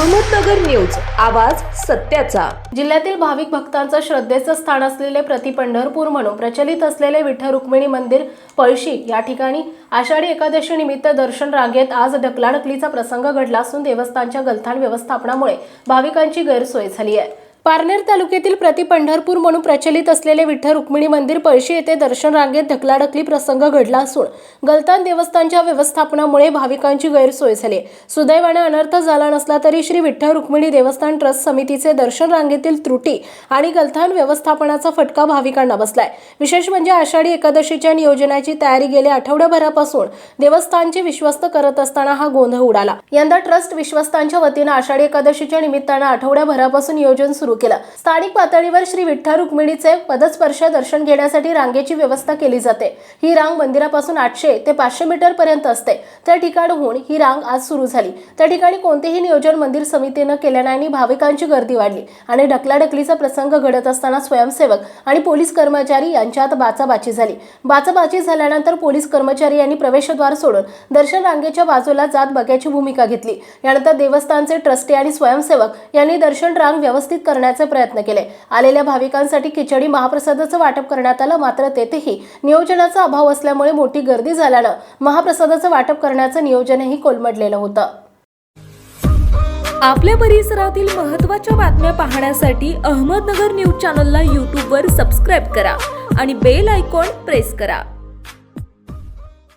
Ahmednagar news आवाज सत्याचा. जिल्ह्यातील भाविक भक्तांचं श्रद्धेचं स्थान असलेले प्रति पंढरपूर म्हणून प्रचलित असलेले विठ्ठल रुक्मिणी मंदिर पळशी या ठिकाणी आषाढी एकादशी निमित्त दर्शन रांगेत आज ढकलाढकलीचा प्रसंग घडला असून देवस्थानच्या गलथान व्यवस्थापनामुळे भाविकांची गैरसोय झाली आहे. पारनेर तालुक्यातील प्रति पंढरपूर म्हणून प्रचलित असलेले विठ्ठल रुक्मिणी मंदिर पळशी येथे दर्शन रांगेत ढकलाढकली प्रसंग घडला असून गलतान देवस्थानच्या व्यवस्थापनामुळे भाविकांची गैरसोय झाली. सुदैवाने अनर्थ झाला नसला तरी श्री विठ्ठल रुक्मिणी देवस्थान ट्रस्ट समितीचे दर्शन रांगेतील त्रुटी आणि गलथान व्यवस्थापनाचा फटका भाविकांना बसलाय. विशेष म्हणजे आषाढी एकादशीच्या नियोजनाची तयारी गेल्या आठवड्याभरापासून देवस्थानचे विश्वस्त करत असताना हा गोंधळ उडाला. यंदा ट्रस्ट विश्वस्तांच्या वतीनं आषाढी एकादशीच्या निमित्तानं आठवड्याभरापासून नियोजन सुरू केलं. स्थानिक पातळीवर श्री विठ्ठल रुक्मिणीचे पदस्पर्श दर्शन घेण्यासाठी रांगेची व्यवस्था केली जाते. ही रांग मंदिरापासून आठशे ते पाचशे मीटर पर्यंत असते. त्या ठिकाणहून ही रांग आज सुरू झाली. त्या ठिकाणी कोणतेही नियोजन मंदिर समितीनं केल्या नाही आणि भाविकांची गर्दी वाढली आणि ढकलाढकलीचा प्रसंग घडत असताना स्वयंसेवक आणि पोलीस कर्मचारी यांच्यात बाचाबाची झाली. बाचाबाची झाल्यानंतर पोलीस कर्मचारी यांनी प्रवेशद्वार सोडून दर्शन रांगेच्या बाजूला जात बघ्याची भूमिका घेतली. यानंतर देवस्थानचे ट्रस्टी आणि स्वयंसेवक यांनी दर्शन रांग व्यवस्थित करण्याचे प्रयत्न केले. आलेल्या भाविकांसाठी खिचडी महाप्रसादाचं वाटप करण्यात आलं. मात्र तेथेही नियोजनाचा अभाव असल्यामुळे मोठी गर्दी झाल्यानं महाप्रसादाचं वाटप करण्याचं नियोजनही कोलमडलेलं होतं. आपल्या परिसरातील महत्त्वाच्या बातम्या पाहण्यासाठी अहमदनगर न्यूज चॅनलला यूट्यूबवर सबस्क्राईब करा आणि बेल आयकॉन प्रेस करा.